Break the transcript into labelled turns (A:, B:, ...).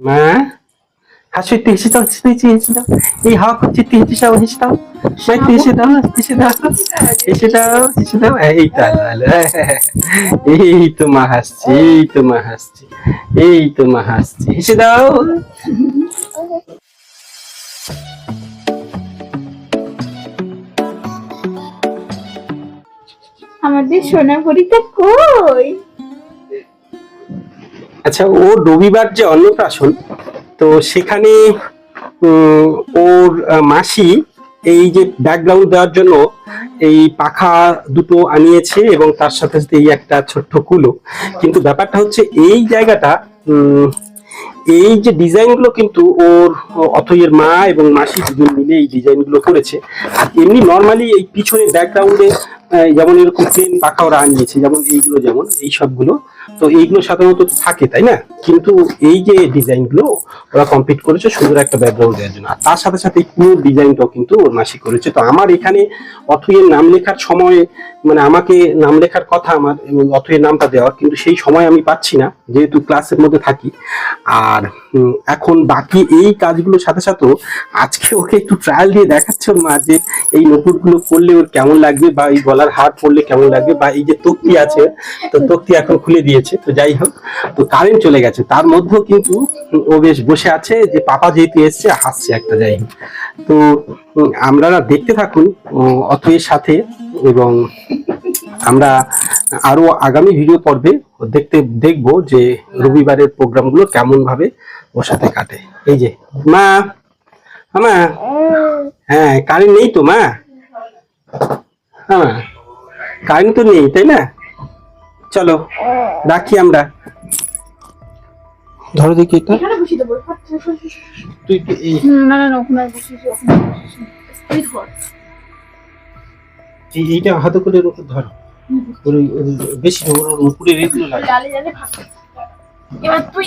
A: মা হাসি একটু হেসে দাও হেসে হেসে দাও এই হাওয়া করছে একটু হেসে দাও হেসে দাও মা, একটু হেসে দাও হেসে দাও হেসে দাও হেসে দাও এই তো এই তো মা হাসছে এই তো মা হাসছে এই তো মা হাসছে হেসে দাও
B: আমাদের সোনাপুরিটা কই
A: আচ্ছা ও রবিবার যে অন্নপ্রাশন, তো সেখানে ওর মাসি এই যে ব্যাকগ্রাউন্ড দেওয়ার জন্য এই পাখা দুটো আনিয়েছে এবং তার সাথে সাথে এই একটা ছোট্ট কুলো। কিন্তু ব্যাপারটা হচ্ছে এই জায়গাটা এই যে ডিজাইনগুলো কিন্তু ওর, অথইয়ের মা এবং মাসি দুজন মিলে এই ডিজাইনগুলো করেছে। আর এমনি নর্মালি এই পিছনে ব্যাকগ্রাউন্ডে যেমন এরকম প্লেন পাখা ওরা আনিয়েছে, যেমন এইগুলো যেমন, এই সবগুলো। তো এইগুলো সাধারণত থাকে, তাই না? কিন্তু এই যে ডিজাইনগুলো ওরা কমপ্লিট করেছে সুন্দর একটা ব্যাকগ্রাউন্ড দেওয়ার জন্য। আর তার সাথে সাথে এই পুরো ডিজাইনটাও কিন্তু ওর মাসি করেছে। তো আমার এখানে অথইয়ের নাম লেখার সময় মানে আমাকে নাম লেখার কথা আমার, এবং অথইয়ের নামটা দেওয়ার, কিন্তু সেই সময় আমি পাচ্ছি না, যেহেতু ক্লাসের মধ্যে থাকি। আর এখন বাকি এই কাজগুলোর সাথে সাথেও আজকে ওকে একটু ট্রায়াল দিয়ে দেখাচ্ছে ওর মা যে এই নকুটগুলো পরলে ওর কেমন লাগবে বা এই গলার হার পরলে কেমন লাগবে বা এই যে তক্তি আছে, তো তক্তি এখন খুলে দিয়েছে, তো যাই হোক, তো কারেন্ট চলে গেছে। তার মধ্যেও কিন্তু ও বেশ বসে আছে যে পাপা যেহেতু এসছে, হাসছে একটা, যাই হোক। তো আমরা দেখতে থাকুন অথয়ের সাথে এবং আমরা আরও আগামী ভিডিও পর্বে দেখতে দেখব যে রবিবারের প্রোগ্রামগুলো কেমন ভাবে ওর সাথে কাটে। এই যে মা মা হ্যাঁ কারেন্ট নেই তো মা? হ্যাঁ কারেন্ট তো নেই তাই না? চলো রাখি আমরা। ধরো দেখি এটা
B: এখানে
A: তুই এই
B: না না ওখানে
A: এইটা হাতে করে ধর। ওর বেশি উপরে রেগুলো লাগে।
B: এবার তুই